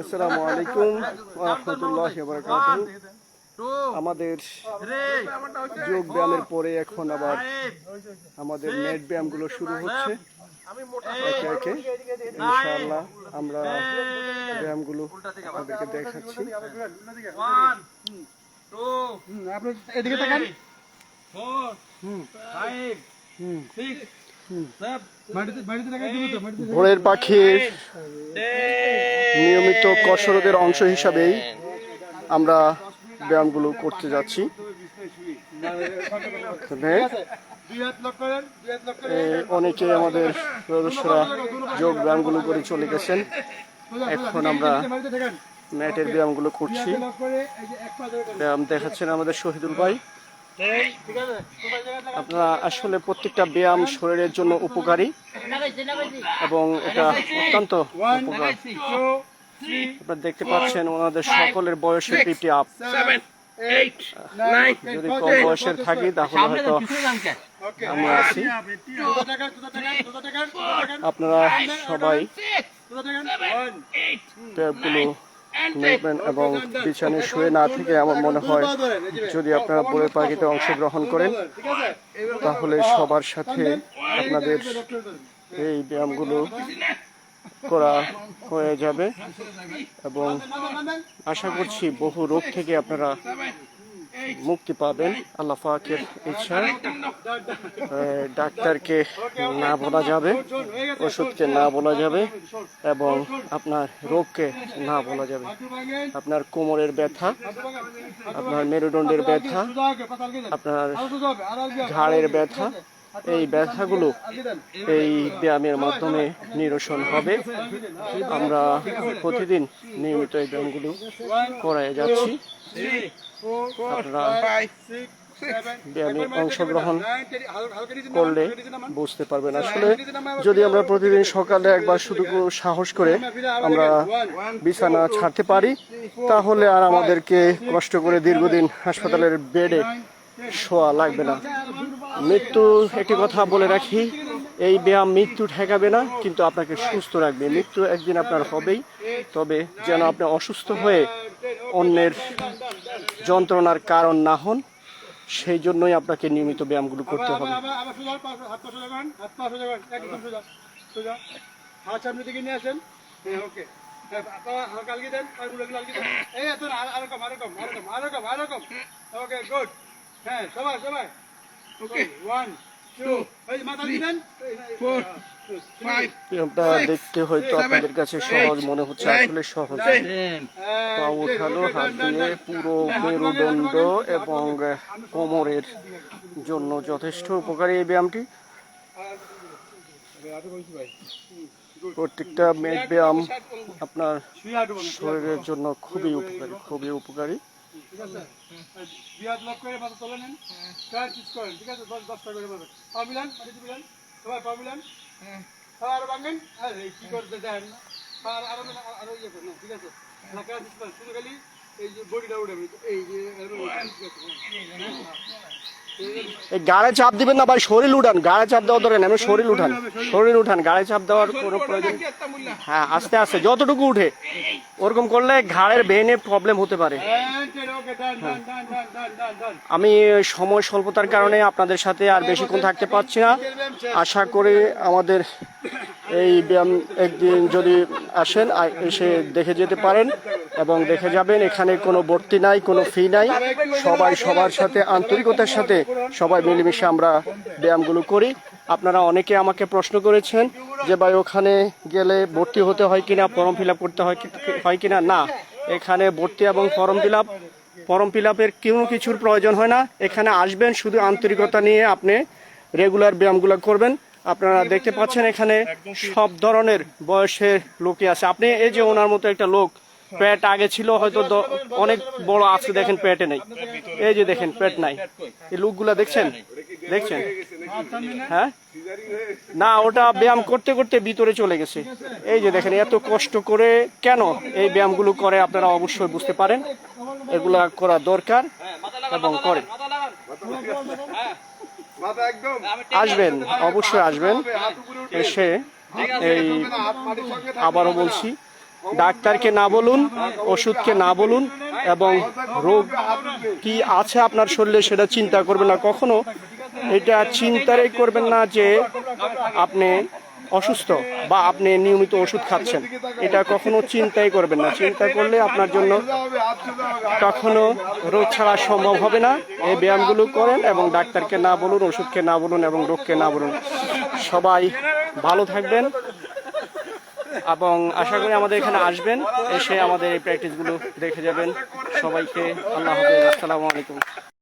আসসালামু আলাইকুম রহমতুল্লাহ আমাদের যোগ ব্যায়ামের পরে এখন আবার আমাদের নেট ব্যায়ামগুলো শুরু হচ্ছে। একে একে ইনশাআল্লাহ আমরা ব্যায়ামগুলো আপনাদেরকে দেখাচ্ছি। আপনি এদিকে তাকান। হুম। মাটিতে ভোরের পাখির নিয়মিত কসরতের অংশ হিসাবেই আমরা ব্যায়ামগুলো করতে যাচ্ছি। অনেকে আমাদের সদস্যরা যোগ ব্যায়ামগুলো করে চলে গেছেন। এখন আমরা ম্যাটের ব্যায়ামগুলো করছি। ব্যায়াম দেখাচ্ছেন আমাদের শহীদুল ভাই। আপনারা আসলে প্রত্যেকটা ব্যায়াম শরীরের জন্য উপকারী এবং এটা অত্যন্ত উপকার। আপনারা দেখতে পাচ্ছেন ওনাদের সকলের বয়সের পিটি আপ যদি কম বয়সের থাকি তাহলে হয়তো আমরা আছি। টাকান আপনারা সবাই ব্যায়ামগুলো নেবেন এবং বিছানে শুয়ে না থেকে আমার মনে হয় যদি আপনারা বলে পাখিতে অংশগ্রহণ করেন, তাহলে সবার সাথে আপনাদের এই ব্যায়ামগুলো করা হয়ে যাবে। এবং আশা করছি বহু রোগ থেকে আপনারা মুক্তি পাবেন, আল্লাহ ফাকের ইচ্ছা ডাক্তারকে না বলা যাবে, ওষুধকে না বলা যাবে, এবং আপনার রোগকে না বলা যাবে আপনার কোমরের ব্যথা, আপনার মেরুদণ্ডের ব্যথা, আপনার। ঘাড়ের ব্যথা এই ব্যথাগুলো এই ব্যায়ামের মাধ্যমে নিরসন হবে। আমরা প্রতিদিন নিয়মিত এই ব্যায়ামগুলো করায় যাচ্ছি। আপনারা ব্যায়ামে অংশগ্রহণ করলে। বুঝতে পারবেন। আসলে যদি আমরা প্রতিদিন সকালে একবার শুধু সাহস করে আমরা বিছানা ছাড়তে পারি, তাহলে আর আমাদেরকে কষ্ট করে দীর্ঘদিন হাসপাতালের বেডে শোয়া লাগবে না। মৃত্যু একটি কথা বলে রাখি, এই ব্যায়াম মৃত্যু ঠেকাবে না, কিন্তু আপনাকে সুস্থ রাখবে। মৃত্যু একদিন আপনার হবেই। তবে যেন আপনি অসুস্থ হয়ে অন্যের যন্ত্রণার কারণ না হন, সেই জন্যই আপনাকে নিয়মিত ব্যায়ামগুলো করতে হবে। হ্যাঁ হ্যাঁ সবাই সবাই। দেখতে হয়তো আপনাদের কাছে সহজ মনে হচ্ছে আসলে সহজ। পা উঠানো হাত দিয়ে পুরো মেরুদণ্ড এবং কোমরের জন্য যথেষ্ট উপকারী এই ব্যায়ামটি। প্রত্যেকটা মেট ব্যায়াম আপনার শরীরের জন্য খুবই উপকারী খুবই উপকারী। ঠিক আছে? বিয়াদ লক করে মাথা তোলে নেন। চার পিস করেন ঠিক আছে? দশ দশটা করে মারবেন। পা মিলান মাটিতে মিলান সবাই পা মিলান। পা আরও ভাঙেন। আরে কি করতে দেন না আর আরও আরও ইয়ে করেন ঠিক আছে? পিস শুধু খালি গাড়ে চাপ দিবেন না ভাই শরীর উঠান গাড়ে চাপ দেওয়া নেই, আপনি শরীর উঠান শরীর উঠান গাড়ে চাপ দেওয়ার কোনো প্রয়োজন হ্যাঁ আস্তে আস্তে যতটুকু উঠে ওরকম করলে ঘাড়ের ভেনে প্রবলেম হতে পারে। আমি সময় স্বল্পতার কারণে আপনাদের সাথে আর বেশিক্ষণ থাকতে পারছি না। আশা করি আমাদের এই ব্যায়াম একদিন যদি আসেন এসে দেখে যেতে পারেন। এবং দেখে যাবেন, এখানে কোনো ভর্তি নাই, কোনো ফি নাই। সবাই সবার সাথে, আন্তরিকতার সাথে সবাই মিলেমিশে আমরা ব্যায়ামগুলো করি। আপনারা অনেকে আমাকে প্রশ্ন করেছেন যে, ভাই, ওখানে গেলে ভর্তি হতে হয় কিনা, ফর্ম ফিল করতে হয় হয় কিনা? না, এখানে ভর্তি এবং ফর্ম ফিল ফর্ম ফিল আপের কোনো কিছুর প্রয়োজন হয় না। এখানে আসবেন, শুধু আন্তরিকতা নিয়ে আপনি রেগুলার ব্যায়ামগুলো করবেন। আপনারা দেখতে পাচ্ছেন এখানে সব ধরনের বয়সের লোকই আছে। আপনি এই যে ওনার মতো একটা লোক পেট আগে ছিল হয়তো অনেক বড় আছে, দেখেন পেটে নেই। এই যে দেখেন, পেট নাই। এই লোকগুলা দেখছেন? দেখছেন? হ্যাঁ? না, ওটা ব্যায়াম করতে করতে ভিতরে চলে গেছে। এই যে দেখেন, এত কষ্ট করে কেন এই ব্যায়ামগুলো করে আপনারা অবশ্যই বুঝতে পারেন। এগুলা করা দরকার এবং করে আসবেন, অবশ্যই আসবেন। এসে এই আবারও বলছি ডাক্তারকে না বলুন, ওষুধকে না বলুন এবং রোগ কি আছে আপনার শরীরে সেটা চিন্তা করবেন না। কখনো এটা চিন্তাই করবেন না যে আপনি অসুস্থ বা আপনি নিয়মিত ওষুধ খাচ্ছেন। এটা কখনো চিন্তাই করবেন না। চিন্তা করলে আপনার জন্য কখনো রোগ ছাড়া সম্ভব হবে না। এই ব্যায়ামগুলো করেন এবং ডাক্তারকে না বলুন, ওষুধকে না বলুন এবং রোগকে না বলুন। সবাই ভালো থাকবেন। এবং আশা করি আমাদের এখানে আসবেন, এসে আমাদের এই প্র্যাকটিসগুলো দেখে যাবেন। সবাইকে আল্লাহ হাফেজ। আসসালামু আলাইকুম।